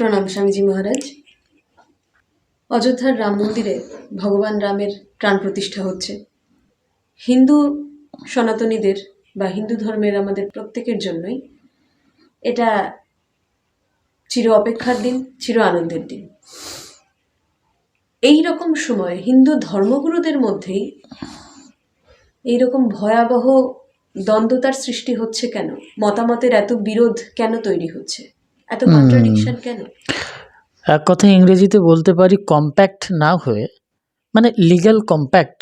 প্রণাম, স্বামীজি মহারাজ। অযোধ্যার রাম মন্দিরে ভগবান রামের প্রাণ প্রতিষ্ঠা হচ্ছে। হিন্দু সনাতনীদের বা হিন্দু ধর্মের আমাদের প্রত্যেকের জন্যই এটা চির অপেক্ষার দিন, চির আনন্দের দিন। এই রকম সময় হিন্দু ধর্মগুরুদের মধ্যেই এই রকম ভয়াবহ দ্বন্দ্বতার সৃষ্টি হচ্ছে কেন? মতামতের এত বিরোধ কেন তৈরি হচ্ছে? এত কন্ট্রাডিকশন কেন? এক কথায় ইংরেজিতে বলতে পারি কম্প্যাক্ট না হয়ে মানে লিগ্যাল কম্প্যাক্ট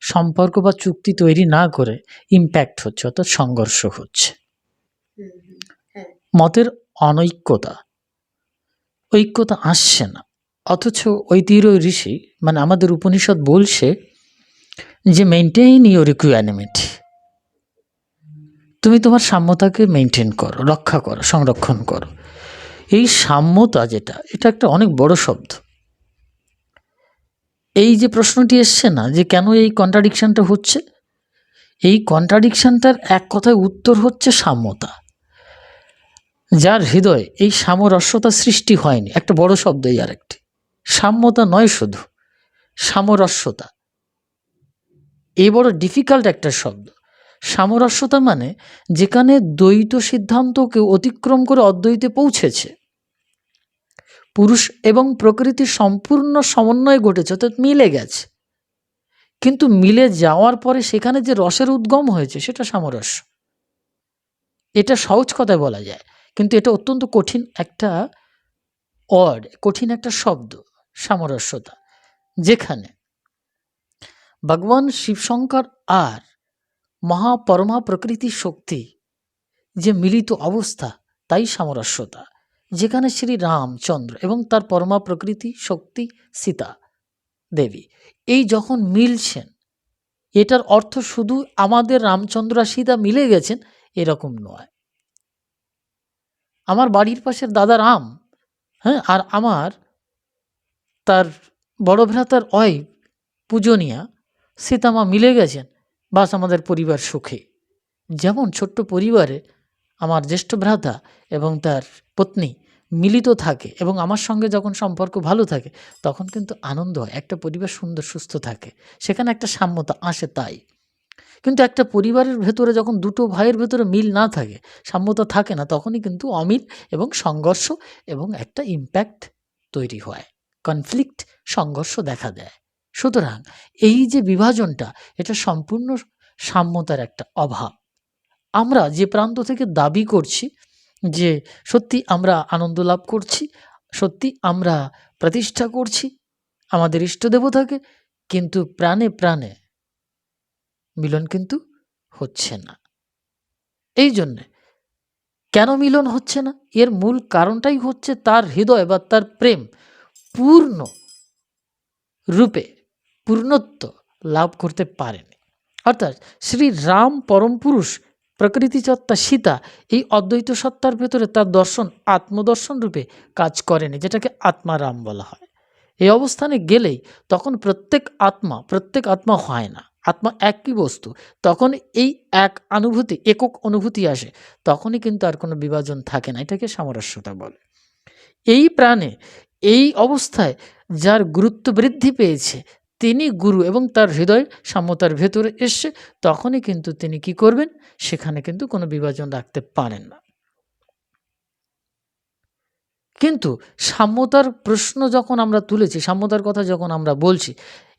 সম্পর্ক বা চুক্তি তৈরি না করে ইম্প্যাক্ট হচ্ছে অর্থাৎ সংঘর্ষ হচ্ছে। হ্যাঁ। মতের অনৈক্যতা ঐক্যতা আসছে না। অথচ ঐতিহ্য ঋষি মানে আমাদের উপনিষদ বলছে যে মেনটেইন ইউর ইকুয়ানিমিটি তুমি তোমার সাম্যতাকে মেনটেন করো, রক্ষা করো, সংরক্ষণ করো। এই সাম্যতা যেটা, এটা একটা অনেক বড় শব্দ। এই যে প্রশ্নটি এসছে না, যে কেন এই কন্ট্রাডিকশানটা হচ্ছে? এই কন্ট্রাডিকশানটার এক কথায় উত্তর হচ্ছে সাম্যতা। যার হৃদয়ে এই সামরস্যতা সৃষ্টি হয়নি, একটা বড় শব্দ এই আরেকটি। সাম্যতা নয় শুধু, সামরস্যতা। এই বড় ডিফিকাল্ট একটা শব্দ। সামরস্যতা মানে যেখানে দ্বৈত সিদ্ধান্তকে অতিক্রম করে অদ্বৈতে পৌঁছেছে। পুরুষ এবং প্রকৃতির সম্পূর্ণ সমন্বয় ঘটেছে, অর্থাৎ মিলে গেছে। কিন্তু মিলে যাওয়ার পরে সেখানে যে রসের উদ্গম হয়েছে, সেটা সামরস্য। এটা সহজ কথায় বলা যায়, কিন্তু এটা অত্যন্ত কঠিন একটা অড কঠিন একটা শব্দ, সামরস্যতা। যেখানে ভগবান শিবশঙ্কর আর মহাপরমা প্রকৃতির শক্তি, যে মিলিত অবস্থা, তাই সামরস্যতা, যেখানে শ্রী রামচন্দ্র এবং তার পরমা প্রকৃতি শক্তি সীতা দেবী, এই যখন মিলছেন, এটার অর্থ শুধু আমাদের রামচন্দ্র আর সীতা মিলে গেছেন, এরকম নয়। আমার বাড়ির পাশের দাদা রাম হ্যাঁ আর আমার তার বড় ভ্রাতার অয় পূজনীয়া, সীতামা মিলে গেছেন বাস আমাদের পরিবার সুখে। যেমন ছোট্ট পরিবারে আমার জ্যেষ্ঠ ভ্রাতা এবং তার পত্নী মিলিত থাকে এবং আমার সঙ্গে যখন সম্পর্ক ভালো থাকে, তখন কিন্তু আনন্দ হয়। একটা পরিবার সুন্দর, সুস্থ থাকে। সেখানে একটা সাম্যতা আসে তাই। কিন্তু একটা পরিবারের ভেতরে যখন দুটো ভাইয়ের ভেতরে মিল না থাকে, সাম্যতা থাকে না, তখনই কিন্তু অমিল এবং সংঘর্ষ এবং একটা ইম্প্যাক্ট তৈরি হয়। কনফ্লিক্ট সংঘর্ষ দেখা দেয়। সুতরাং এই যে বিভাজনটা, এটা সম্পূর্ণ সাম্যতার একটা অভাব। আমরা যে প্রান্ত থেকে দাবি করছি যে সত্যি আমরা আনন্দ লাভ করছি, সত্যি আমরা প্রতিষ্ঠা করছি, আমাদের ইষ্ট দেবতাকে, কিন্তু প্রাণে প্রাণে মিলন কিন্তু হচ্ছে না। এই জন্যে কেন মিলন হচ্ছে না? এর মূল কারণটাই হচ্ছে তার হৃদয় বা তার প্রেম পূর্ণ রূপে পূর্ণত্ব লাভ করতে পারেনি। অর্থাৎ শ্রী রাম পরম পুরুষ প্রকৃতিচত্তা সীতা এই অদ্বৈত সত্তার ভেতরে তার দর্শন, আত্মদর্শন রূপে কাজ করেনি, যেটাকে আত্মারাম বলা হয়। এই অবস্থানে গেলেই তখন প্রত্যেক আত্মা প্রত্যেক আত্মা হয় না, আত্মা একই বস্তু। তখন এই এক অনুভূতি, একক অনুভূতি আসে, তখনই কিন্তু আর কোনো বিভাজন থাকে না, এটাকে সামরস্যতা বলে। এই প্রাণে এই অবস্থায় যার গুরুত্ব বৃদ্ধি পেয়েছে তিনি গুরু এবং তার হৃদয় সাম্যতার ভেতরে এসছে তখনই কিন্তু তিনি কি করবেন? সেখানে কিন্তু কোনো বিভাজন রাখতে পারেন না। কিন্তু সাম্যতার প্রশ্ন যখন আমরা তুলেছি, সাম্যতার কথা যখন আমরা বলছি,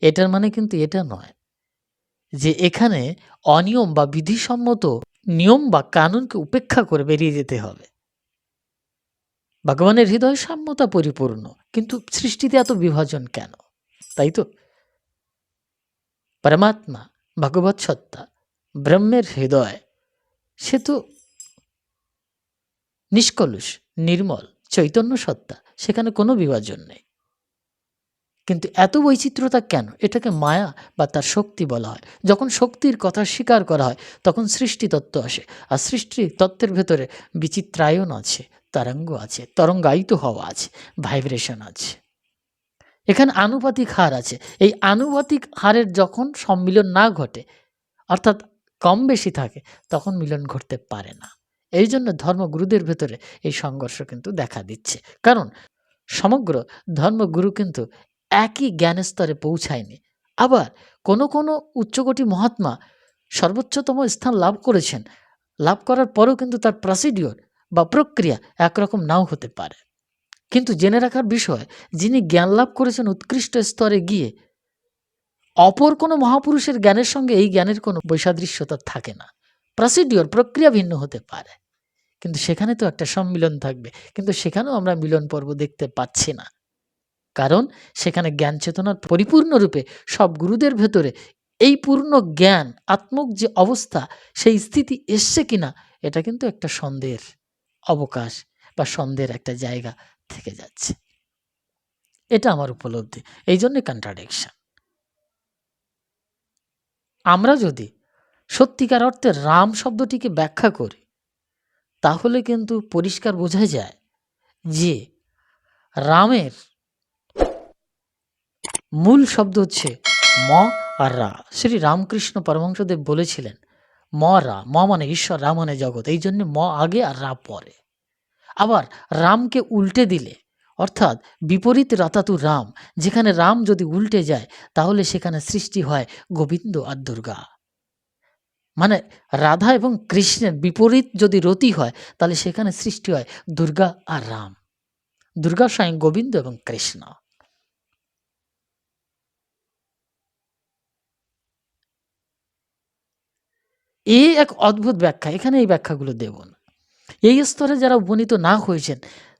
এটার মানে কিন্তু এটা নয় যে এখানে অনিয়ম বা বিধিসম্মত নিয়ম বা কানুনকে উপেক্ষা করে বেরিয়ে যেতে হবে। ভগবানের হৃদয় সাম্যতা পরিপূর্ণ, কিন্তু সৃষ্টিতে এত বিভাজন কেন? তাই তো? পরমাত্মা ভগবত সত্তা, ব্রহ্মের হৃদয় সে তো নিষ্কলুষ, নির্মল, চৈতন্য সত্তা, সেখানে কোনো বিভাজন নেই। কিন্তু এত বৈচিত্র্যতা কেন? এটাকে মায়া বা তার শক্তি বলা হয়। যখন শক্তির কথা স্বীকার করা হয়, তখন সৃষ্টি তত্ত্ব আসে, আর সৃষ্টি তত্ত্বের ভেতরে বিচিত্রায়ন আছে, তরঙ্গ আছে, তরঙ্গায়িত হওয়া আছে, ভাইব্রেশন আছে। এখানে আনুপাতিক হার আছে। এই আনুপাতিক হারের যখন সম্মিলন না ঘটে, অর্থাৎ কম বেশি থাকে, তখন মিলন ঘটতে পারে না। এই জন্য ধর্মগুরুদের ভেতরে এই সংঘর্ষ কিন্তু দেখা দিচ্ছে। কারণ সমগ্র ধর্মগুরু কিন্তু একই জ্ঞানের স্তরে পৌঁছায়নি। আবার কোনো কোনো উচ্চকোটি মহাত্মা সর্বোচ্চতম স্থান লাভ করেছেন। লাভ করার পরেও কিন্তু তার প্রসিডিওর বা প্রক্রিয়া একরকম নাও হতে পারে। কিন্তু জেনে রাখার বিষয়, যিনি জ্ঞান লাভ করেছেন উৎকৃষ্ট স্তরে গিয়ে, অপর কোনো মহাপুরুষের জ্ঞানের সঙ্গে এই জ্ঞানের কোনো বৈসাদৃশ্যতা থাকে না। প্রসিডিওর প্রক্রিয়া ভিন্ন হতে পারে। কিন্তু সেখানে তো একটা সম্মিলন থাকবে। কিন্তু সেখানেও আমরা মিলন পর্ব দেখতে পাচ্ছি না। কারণ সেখানে জ্ঞান চেতনার পরিপূর্ণরূপে সব গুরুদের ভেতরে এই পূর্ণ জ্ঞান, আত্মক যে অবস্থা, সেই স্থিতি এসছে কিনা, এটা কিন্তু একটা সন্দেহের অবকাশ বা সন্দেহের একটা জায়গা। থেকে যাচ্ছে। এটা আমার উপলব্ধি। এই জন্য কন্ট্রাডিকশন আমরা যদি সত্যিকার অর্থে রাম শব্দটিকে ব্যাখ্যা করি, তাহলে কিন্তু পরিষ্কার বোঝা যায় যে রামের মূল শব্দ হচ্ছে ম আর রা। শ্রী রামকৃষ্ণ পরমহংসদেব বলেছিলেন, ম রা, ম মানে ঈশ্বর, রা মানে জগৎ। এই জন্য ম আগে আর রা পরে। আবার রামকে উল্টে দিলে। অর্থাৎ বিপরীত রাতাতু রাম, যেখানে রাম যদি উল্টে যায়, তাহলে সেখানে সৃষ্টি হয় গোবিন্দ আর দুর্গা। মানে রাধা এবং কৃষ্ণের বিপরীত যদি রতি হয়, তাহলে সেখানে সৃষ্টি হয় দুর্গা আর রাম। দুর্গা স্বয়ং গোবিন্দ এবং কৃষ্ণ। এই এক অদ্ভুত ব্যাখ্যা। এখানে এই ব্যাখ্যাগুলো দেব না এই স্তরে যারা উপনীত না হয়েছেন,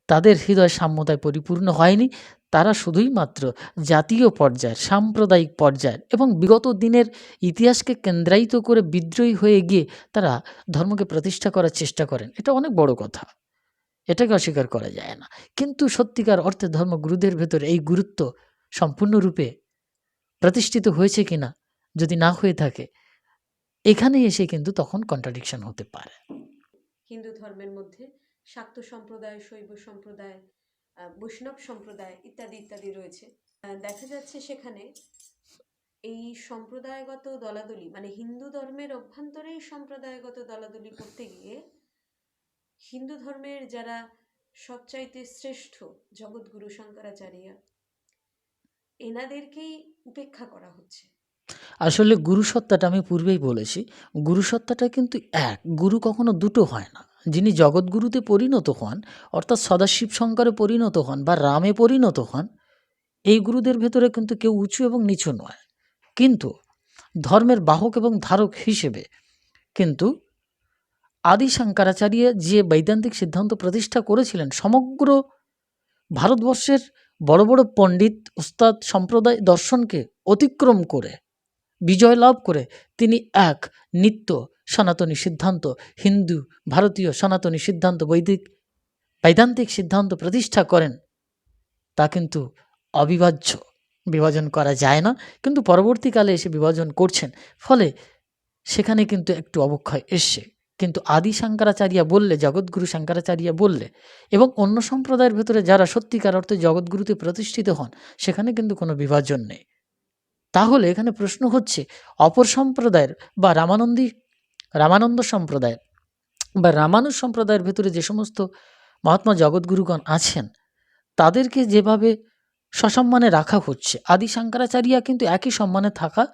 তাদের হৃদয় সাম্যতায় পরিপূর্ণ হয়নি। তারা শুধুই মাত্র জাতীয় পর্যায়ের, সাম্প্রদায়িক পর্যায়ের এবং বিগত দিনের ইতিহাসকে কেন্দ্রায়িত করে বিদ্রোহী হয়ে গিয়ে তারা ধর্মকে প্রতিষ্ঠা করার চেষ্টা করেন। এটা অনেক বড় কথা। এটাকে অস্বীকার করা যায় না। কিন্তু সত্যিকার অর্থে ধর্মগুরুদের ভেতরে এই গুরুত্ব সম্পূর্ণরূপে প্রতিষ্ঠিত হয়েছে কিনা, যদি না হয়ে থাকে এখানে এসে কিন্তু তখন কন্ট্রাডিকশন হতে পারে। হিন্দু ধর্মের মধ্যে শাক্ত সম্প্রদায়, শৈব সম্প্রদায় বৈষ্ণব সম্প্রদায় ইত্যাদি ইত্যাদি রয়েছে। দেখা যাচ্ছে সেখানে এই সম্প্রদায়গত দলাদলি মানে হিন্দু ধর্মের অভ্যন্তরেই সম্প্রদায়গত দলাদলি করতে গিয়ে হিন্দু ধর্মের যারা সবচাইতে শ্রেষ্ঠ জগৎগুরু শঙ্করাচার্য, এনাদেরকেই উপেক্ষা করা হচ্ছে। আসলে গুরুসত্তাটা আমি পূর্বেই বলেছি। গুরুসত্তাটা কিন্তু এক, গুরু কখনো দুটো হয় না। যিনি জগৎগুরুতে পরিণত হন, অর্থাৎ সদাশিব শঙ্করে পরিণত হন বা রামে পরিণত হন, এই গুরুদের ভেতরে কিন্তু কেউ উঁচু এবং নিচু নয়। কিন্তু ধর্মের বাহক এবং ধারক হিসেবে কিন্তু আদি শঙ্করাচার্য যে বৈদান্তিক সিদ্ধান্ত প্রতিষ্ঠা করেছিলেন, সমগ্র ভারতবর্ষের বড় বড় পণ্ডিত, উস্তাদ সম্প্রদায় দর্শনকে অতিক্রম করে বিজয় লাভ করে তিনি এক, নিত্য সনাতনী সিদ্ধান্ত, হিন্দু, ভারতীয় সনাতনী সিদ্ধান্ত, বৈদিক, বৈদান্তিক সিদ্ধান্ত প্রতিষ্ঠা করেন। তা কিন্তু অবিভাজ্য। বিভাজন করা যায় না, কিন্তু পরবর্তীকালে এসে বিভাজন করছেন। ফলে সেখানে কিন্তু একটু অবক্ষয় এসছে। কিন্তু আদি শঙ্করাচার্য বললে, জগৎগুরু শঙ্করাচার্য বললে এবং অন্য সম্প্রদায়ের ভেতরে যারা সত্যিকার অর্থে জগৎগুরুতে প্রতিষ্ঠিত হন, সেখানে কিন্তু কোনো বিভাজন নেই। তাহলে এখানে প্রশ্ন হচ্ছে অপর সম্প্রদায়ের বা রামানন্দী রামানন্দ সম্প্রদায়ের বা রামানুজ সম্প্রদায়ের ভেতরে যে সমস্ত মহাত্মা জগৎগুরুগণ আছেন তাদেরকে যেভাবে সসম্মানে রাখা হচ্ছে আদি শঙ্করাচার্য কিন্তু একই সম্মানে থাকা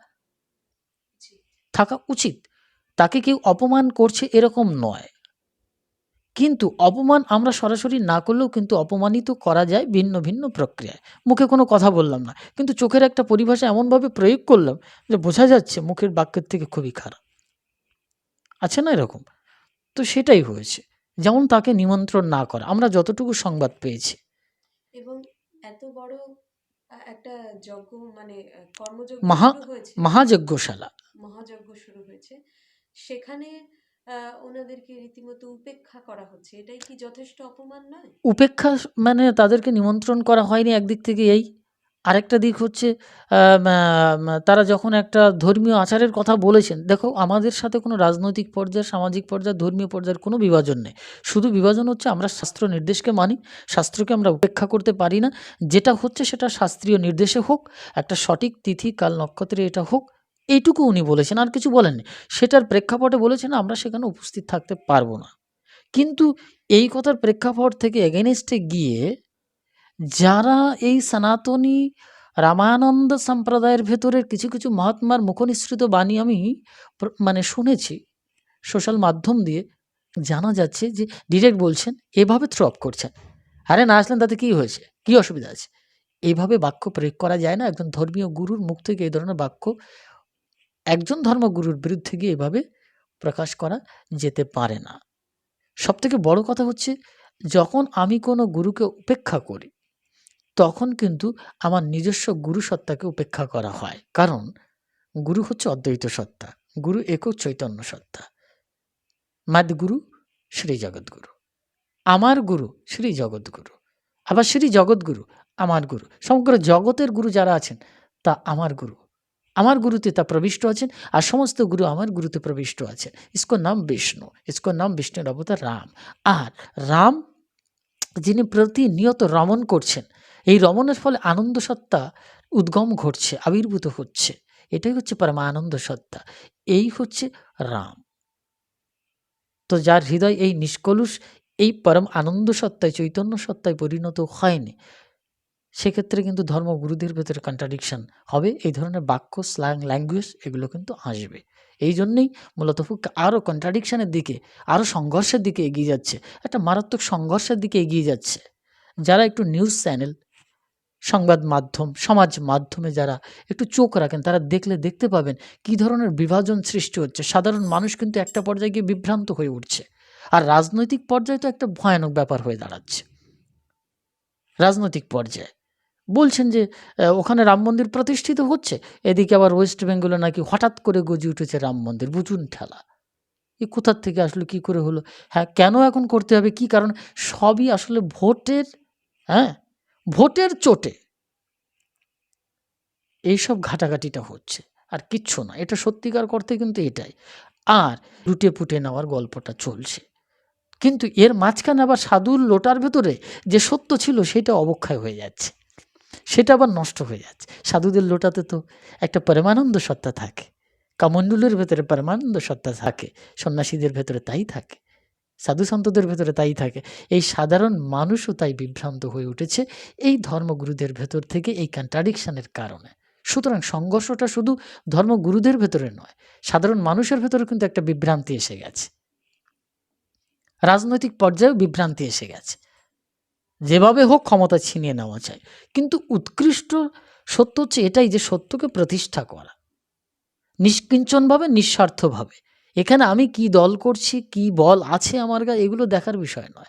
থাকা উচিত। তাকে কেউ অপমান করছে এরকম নয়। কিন্তু অপমান আমরা সরাসরি না করলেও কিন্তু অপমানিত করা যায় ভিন্ন ভিন্ন প্রক্রিয়ায়। মুখে কোনো কথা বললাম না কিন্তু চোখের একটা পরিভাষা এমনভাবে প্রয়োগ করলাম যে বোঝা যাচ্ছে মুখের বাক্যের থেকে খুবই খারাপ। আছে না এরকম? তো সেটাই হয়েছে যেমন তাকে নিমন্ত্রণ না করা আমরা যতটুকু সংবাদ পেয়েছি। এবং এত বড় একটা যজ্ঞ মানে কর্মযজ্ঞ মহা- মহাযজ্ঞশালা। মহাযজ্ঞ শুরু হয়েছে। সেখানে ওনাদেরকে রীতিমতো উপেক্ষা করা হচ্ছে। এটাই কি যথেষ্ট অপমান নয়? উপেক্ষা মানে তাদেরকে নিমন্ত্রণ করা হয়নি একদিক থেকে এই। আরেকটা দিক হচ্ছে তারা যখন একটা ধর্মীয় আচারের কথা বলেছেন, দেখো, আমাদের সাথে কোনো রাজনৈতিক পর্যায়ে, সামাজিক পর্যায়ে, ধর্মীয় পর্যায়ের কোনো বিভাজন নেই। শুধু বিভাজন হচ্ছে আমরা শাস্ত্র নির্দেশকে মানি, শাস্ত্রকে আমরা উপেক্ষা করতে পারি না। যেটা হচ্ছে সেটা শাস্ত্রীয় নির্দেশে হোক, একটা সঠিক তিথি, কাল নক্ষত্রে এটা হোক এইটুকু উনি বলেছেন, আর কিছু বলেননি। সেটার প্রেক্ষাপটে বলেছেন, আমরা সেখানে উপস্থিত থাকতে পারব না। কিন্তু এই কথার প্রেক্ষাপট থেকে এগেনস্টে গিয়ে যারা এই সনাতনী রামানন্দ সম্প্রদায়ের ভেতরের কিছু কিছু মহাত্মার মুখনিসৃত বাণী আমি মানে শুনেছি সোশ্যাল মাধ্যম দিয়ে, জানা যাচ্ছে যে ডিরেক্ট বলছেন, এভাবে থ্রপ করছেন। আরে না আসলেন, তাতে কী হয়েছে? কি অসুবিধা আছে? এইভাবে বাক্য প্রয়োগ করা যায় না? একজন ধর্মীয় গুরুর মুখ থেকে এই ধরনের বাক্য একজন ধর্মগুরুর বিরুদ্ধে গিয়ে এভাবে প্রকাশ করা যেতে পারে না। সবথেকে বড় কথা হচ্ছে, যখন আমি কোনো গুরুকে উপেক্ষা করি, তখন কিন্তু আমার নিজস্ব গুরু সত্তাকে উপেক্ষা করা হয়। কারণ, গুরু হচ্ছে অদ্বৈত সত্তা, গুরু একক চৈতন্য সত্তা। মাদ গুরু শ্রী জগৎগুরু আমার গুরু শ্রী জগৎগুরু আবার শ্রী জগৎগুরু আমার গুরু। সমগ্র জগতের গুরু যারা আছেন, তা আমার গুরু। আমার গুরুতে তা প্রবিষ্ট আছেন আর সমস্ত গুরু আমার গুরুতে প্রবিষ্ট আছেন। ইসকো নাম বিষ্ণু, ইসকো নাম বিষ্ণুর অবতার রাম। আর রাম, যিনি প্রতিনিয়ত রমণ করছেন, এই রমণের ফলে আনন্দ সত্তা উদ্গম ঘটছে, আবির্ভূত হচ্ছে। এটাই হচ্ছে পরম আনন্দ সত্তা এই হচ্ছে রাম। তো যার হৃদয় এই নিষ্কলুষ, এই পরম আনন্দ সত্তায় চৈতন্য সত্তায় পরিণত হয়নি সেক্ষেত্রে কিন্তু ধর্মগুরুদের ভেতরে কন্ট্রাডিকশন হবে, এই ধরনের বাক্য স্ল্যাং ল্যাঙ্গুয়েজ এগুলো কিন্তু আসবে। এই জন্যেই মূলত আরও কন্ট্রাডিকশানের দিকে আরও সংঘর্ষের দিকে এগিয়ে যাচ্ছে, একটা মারাত্মক সংঘর্ষের দিকে এগিয়ে যাচ্ছে। যারা একটু নিউজ চ্যানেল সংবাদ মাধ্যম, সমাজ মাধ্যমে যারা একটু চোখ রাখেন, তারা দেখলে দেখতে পাবেন কী ধরনের বিভাজন সৃষ্টি হচ্ছে। সাধারণ মানুষ কিন্তু একটা পর্যায়ে গিয়ে বিভ্রান্ত হয়ে উঠছে। আর রাজনৈতিক পর্যায়ে তো একটা ভয়ানক ব্যাপার হয়ে দাঁড়াচ্ছে। রাজনৈতিক পর্যায়ে। বলছেন যে ওখানে রাম মন্দির প্রতিষ্ঠিত হচ্ছে, এদিকে আবার ওয়েস্ট বেঙ্গলে নাকি হঠাৎ করে গজি উঠেছে রাম মন্দির, বুঝুন ঠেলা। এ কোথার থেকে আসলে, কি করে হলো? হ্যাঁ কেন এখন করতে হবে, কি কারণ? সবই আসলে ভোটের হ্যাঁ ভোটের চোটে। এইসব ঘাটাঘাটিটা হচ্ছে, আর কিচ্ছু না, এটা সত্যিকার করতে কিন্তু এটাই। আর লুটে পুটে নেওয়ার গল্পটা চলছে। কিন্তু এর মাঝখানে আবার সাধুর লোটার ভেতরে যে সত্য ছিল, সেটা অবক্ষয় হয়ে যাচ্ছে। সেটা আবার নষ্ট হয়ে যাচ্ছে। সাধুদের লোটাতে তো একটা পরমানন্দ সত্তা থাকে। কামণ্ডুলের ভেতরে পরমানন্দ সত্তা থাকে, সন্ন্যাসীদের ভেতরে তাই থাকে, সাধু সন্তদের ভেতরে তাই থাকে। এই সাধারণ মানুষও তাই বিভ্রান্ত হয়ে উঠেছে এই ধর্মগুরুদের ভেতর থেকে এই কন্ট্রাডিকশনের কারণে। সুতরাং সংঘর্ষটা শুধু ধর্মগুরুদের ভেতরে নয়, সাধারণ মানুষের ভেতরে কিন্তু একটা বিভ্রান্তি এসে গেছে। রাজনৈতিক পর্যায়েও বিভ্রান্তি এসে গেছে। যেভাবে হোক ক্ষমতা ছিনিয়ে নেওয়া চাই কিন্তু উৎকৃষ্ট সত্য হচ্ছে এটাই যে সত্যকে প্রতিষ্ঠা করা। নিষ্কিঞ্চনভাবে, নিঃস্বার্থভাবে। এখানে আমি কি দল করছি, কি বল আছে আমার গায়ে, এগুলো দেখার বিষয় নয়।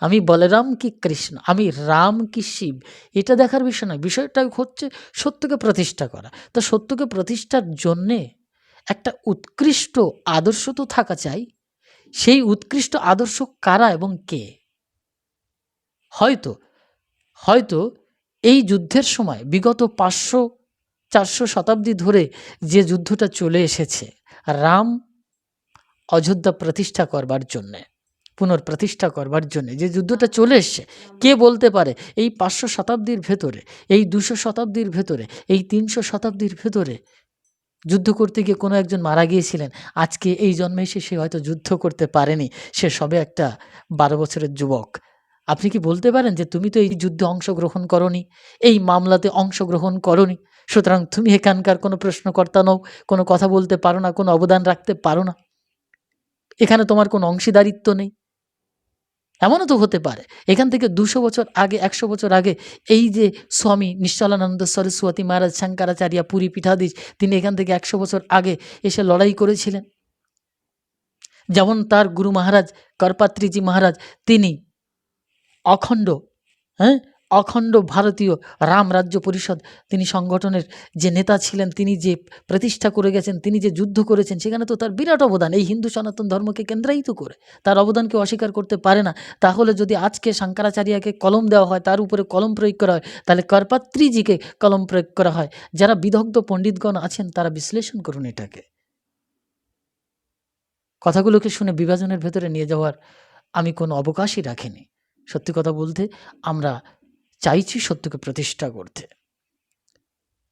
আমি বলরাম কি কৃষ্ণ, আমি রাম কি শিব, এটা দেখার বিষয় নয়। বিষয়টা হচ্ছে সত্যকে প্রতিষ্ঠা করা। তা সত্যকে প্রতিষ্ঠার জন্যে একটা উৎকৃষ্ট আদর্শ তো থাকা চাই। সেই উৎকৃষ্ট আদর্শ কারা এবং কে? হয়তো হয়তো এই যুদ্ধের সময়, বিগত পাঁচশো, চারশো শতাব্দী ধরে যে যুদ্ধটা চলে এসেছে, রাম অযোধ্যা প্রতিষ্ঠা করবার জন্যে পুনর্প্রতিষ্ঠা করবার জন্যে, যে যুদ্ধটা চলে এসছে, কে বলতে পারে, এই পাঁচশো শতাব্দীর ভেতরে, এই দুশো শতাব্দীর ভেতরে, এই তিনশো শতাব্দীর ভেতরে যুদ্ধ করতে গিয়ে কোনো একজন মারা গিয়েছিলেন, আজকে এই জন্মে এসে সে হয়তো যুদ্ধ করতে পারেনি, সে সবে একটা বারো বছরের যুবক। আপনি কি বলতে পারেন যে তুমি তো এই যুদ্ধে অংশগ্রহণ করনি, এই মামলাতে অংশগ্রহণ করনি? সুতরাং তুমি এখানকার কোনো প্রশ্নকর্তা নও, কোনো কথা বলতে পারো না, কোনো অবদান রাখতে পারো না। এখানে তোমার কোনো অংশীদারিত্ব নেই। এমনও তো হতে পারে। এখান থেকে দুশো বছর আগে, একশো বছর আগে এই যে স্বামী নিশ্চলানন্দ সরস্বতী মহারাজ শঙ্করাচার্য পুরী পীঠাধীশ, তিনি এখান থেকে একশো বছর আগে এসে লড়াই করেছিলেন। যেমন তার গুরু মহারাজ করপাত্রীজি মহারাজ, তিনি অখণ্ড হ্যাঁ? অখণ্ড ভারতীয় রাম রাজ্য পরিষদ, তিনি সংগঠনের যে নেতা ছিলেন, তিনি যে প্রতিষ্ঠা করে গেছেন, তিনি যে যুদ্ধ করেছেন, সেখানে তো তার বিরাট অবদান। এই হিন্দু সনাতন ধর্মকে কেন্দ্রায়িত করে তার অবদানকে অস্বীকার করতে পারে না। তাহলে যদি আজকে শঙ্করাচার্যকে কলম দেওয়া হয়, তার উপরে কলম প্রয়োগ করা হয়, তাহলে করপাত্রীজিকে কলম প্রয়োগ করা হয়। যারা বিদগ্ধ পণ্ডিতগণ আছেন, তারা বিশ্লেষণ করুন এটাকে। কথাগুলোকে শুনে বিভাজনের ভেতরে নিয়ে যাওয়ার আমি কোনো অবকাশই রাখিনি। সত্যি কথা বলতে, আমরা চাইছি সত্যকে প্রতিষ্ঠা করতে।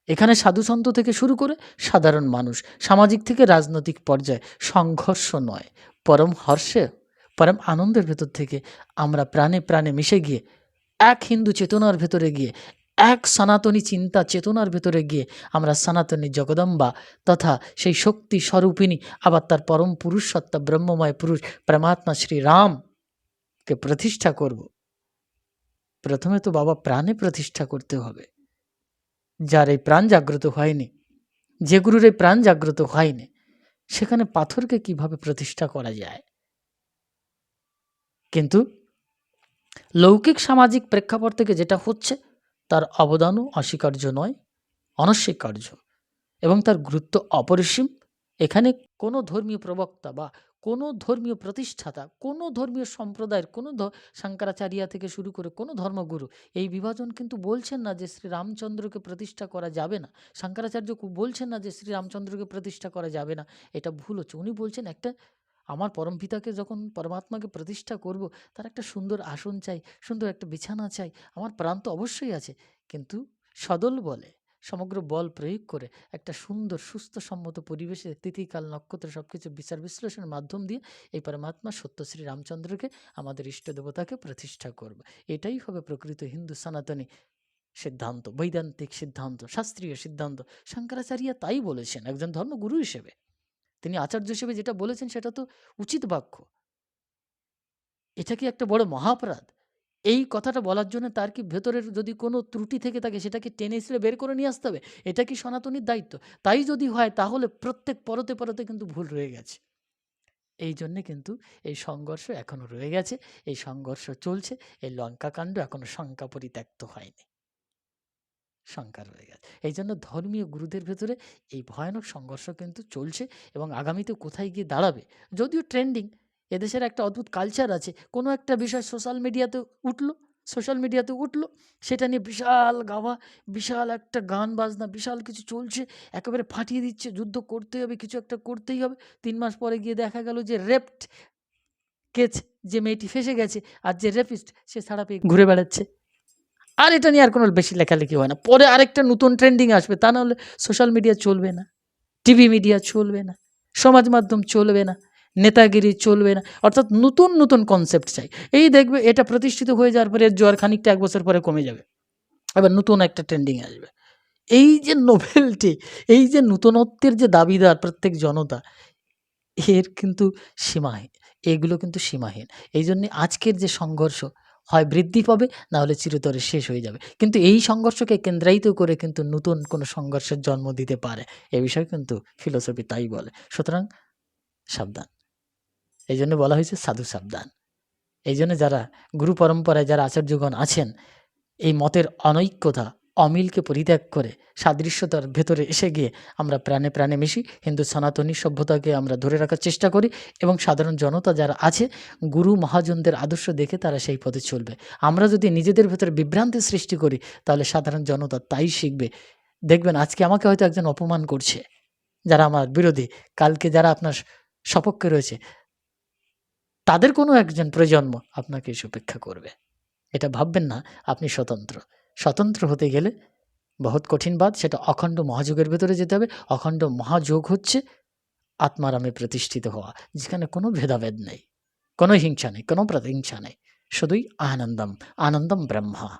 এখানে সাধুসন্ত থেকে শুরু করে সাধারণ মানুষ, সামাজিক থেকে রাজনৈতিক পর্যায়ে সংঘর্ষ নয়, পরম হর্ষে, পরম আনন্দের ভেতর থেকে আমরা প্রাণে প্রাণে মিশে গিয়ে, এক হিন্দু চেতনার ভেতরে গিয়ে, এক সনাতনী চিন্তা চেতনার ভেতরে গিয়ে আমরা সনাতনী জগদম্বা তথা সেই শক্তি স্বরূপিণী আবার তার পরম পুরুষ সত্তা ব্রহ্মময় পুরুষ, পরমাত্মা শ্রী রামকে প্রতিষ্ঠা করব। প্রথমে তো বাবা প্রাণে প্রতিষ্ঠা করতে হবে। যার এই প্রাণ জাগ্রত হয়নি, যে গুরুর এই প্রাণ জাগ্রত হয়নি, সেখানে পাথরকে কীভাবে প্রতিষ্ঠা করা যায়? কিন্তু লৌকিক সামাজিক প্রেক্ষাপট থেকে যেটা হচ্ছে, তার অবদানও অস্বীকার্য নয়, অনস্বীকার্য। এবং তার গুরুত্ব অপরিসীম। এখানে কোনো ধর্মীয় প্রবক্তা বা কোনো ধর্মীয় প্রতিষ্ঠাতা, কোনো ধর্মীয় সম্প্রদায়ের, কোনো শঙ্করাচার্য থেকে শুরু করে কোনো ধর্মগুরু এই বিভাজন কিন্তু বলছেন না যে শ্রী রামচন্দ্রকে প্রতিষ্ঠা করা যাবে না। শঙ্করাচার্য বলছেন না যে শ্রী রামচন্দ্রকে প্রতিষ্ঠা করা যাবে না। এটা ভুল হচ্ছে। উনি বলছেন একটা, আমার পরম পিতাকে যখন পরমাত্মাকে প্রতিষ্ঠা করব, তার একটা সুন্দর আসন চাই, সুন্দর একটা বিছানা চাই, আমার প্রাণ তো অবশ্যই আছে। কিন্তু সদল বলে সমগ্র বল প্রয়োগ করে একটা সুন্দর সুস্থ সম্মত পরিবেশে তিথিকাল নক্ষত্র সব কিছু বিচার বিশ্লেষণের মাধ্যম দিয়ে এই পরমাত্মা সত্য শ্রী রামচন্দ্রকে, আমাদের ইষ্ট দেবতাকে প্রতিষ্ঠা করবে। এটাই হবে প্রকৃত হিন্দু সনাতনী সিদ্ধান্ত, বৈদান্তিক সিদ্ধান্ত, শাস্ত্রীয় সিদ্ধান্ত। শঙ্করাচার্য তাই বলেছেন, একজন ধর্মগুরু হিসেবে। তিনি আচার্য হিসেবে যেটা বলেছেন সেটা তো উচিত বাক্য। এটা কি একটা বড় মহাপরাধ? এই কথাটা বলার জন্য তার কি ভেতরের যদি কোনো ত্রুটি থেকে থাকে, সেটাকে টেনে হিসেবে বের করে নিয়ে আসতে হবে? এটা কি সনাতনীর দায়িত্ব? তাই যদি হয়, তাহলে প্রত্যেক পরতে পরতে কিন্তু ভুল রয়ে গেছে। এই জন্যে কিন্তু এই সংঘর্ষ এখনও রয়ে গেছে, এই সংঘর্ষ চলছে, এই লঙ্কাকাণ্ড এখনও শঙ্কা পরিত্যক্ত হয়নি। শঙ্কা রয়ে গেছে। এই জন্য ধর্মীয় গুরুদের ভেতরে এই ভয়ানক সংঘর্ষ কিন্তু চলছে এবং আগামীতে কোথায় গিয়ে দাঁড়াবে? যদিও ট্রেন্ডিং এদেশের একটা অদ্ভুত কালচার আছে। কোনো একটা বিষয় সোশ্যাল মিডিয়াতে উঠল সোশ্যাল মিডিয়াতে উঠল, সেটা নিয়ে বিশাল গাওয়া, বিশাল একটা গান বাজনা, বিশাল কিছু চলছে, একেবারে ফাটিয়ে দিচ্ছে, যুদ্ধ করতেই হবে, কিছু একটা করতেই হবে। তিন মাস পরে গিয়ে দেখা গেল যে রেপড কেচ যে মেয়েটি ফেসে গেছে আর যে রেপিস্ট সে ছাড়া পেয়ে ঘুরে বেড়াচ্ছে। আর এটা নিয়ে আর কোনো বেশি লেখালেখি হয় না। পরে আরেকটা নতুন ট্রেন্ডিং আসবে, তা নাহলে সোশ্যাল মিডিয়া চলবে না টিভি মিডিয়া চলবে না, সমাজ মাধ্যম চলবে না। নেতাগিরি চলবে না। অর্থাৎ নতুন নতুন কনসেপ্ট চাই। এই দেখবে এটা প্রতিষ্ঠিত হয়ে যাওয়ার পরে জোয়ার খানিকটা এক বছর পরে কমে যাবে। আবার নতুন একটা ট্রেন্ডিং আসবে। এই যে নোভেলটি এই যে নূতনত্বের যে দাবিদার প্রত্যেক জনতা, এর কিন্তু সীমাহীন। এগুলো কিন্তু সীমাহীন। এই জন্যে আজকের যে সংঘর্ষ, হয় বৃদ্ধি পাবে, না হলে চিরতরে শেষ হয়ে যাবে। কিন্তু এই সংঘর্ষকে কেন্দ্রায়িত করে কিন্তু নতুন কোনো সংঘর্ষের জন্ম দিতে পারে। এ বিষয়ে কিন্তু ফিলোসফি তাই বলে। সুতরাং সাবধান। এই জন্য বলা হয়েছে সাধু সাবধান। এই জন্য যারা গুরু পরম্পরায় যারা আচার্যগণ আছেন, এই মতের অনৈক্যতা, অমিলকে পরিত্যাগ করে সাদৃশ্যতার ভেতরে এসে গিয়ে আমরা প্রাণে প্রাণে মিশি, হিন্দু সনাতনী সভ্যতাকে আমরা ধরে রাখার চেষ্টা করি এবং সাধারণ জনতা যারা আছে, গুরু মহাজনদের আদর্শ দেখে তারা সেই পথে চলবে। আমরা যদি নিজেদের ভেতরে বিভ্রান্তি সৃষ্টি করি, তাহলে সাধারণ জনতা তাই শিখবে। দেখবেন আজকে আমাকে হয়তো একজন অপমান করছে, যারা আমার বিরোধী। কালকে যারা আপনার সপক্ষে রয়েছে তাদের কোনো একজন প্রজন্ম আপনাকে এসে উপেক্ষা করবে। এটা ভাববেন না, আপনি স্বতন্ত্র। স্বতন্ত্র হতে গেলে বহুত কঠিন বাদ সেটা অখণ্ড মহাযোগের ভেতরে যেতে হবে। অখণ্ড মহাযোগ হচ্ছে আত্মারামে প্রতিষ্ঠিত হওয়া, যেখানে কোনো ভেদাভেদ নেই, কোনো হিংসা নেই, কোনো প্রতিহিংসা নেই। শুধুই আনন্দম আনন্দম ব্রহ্মা।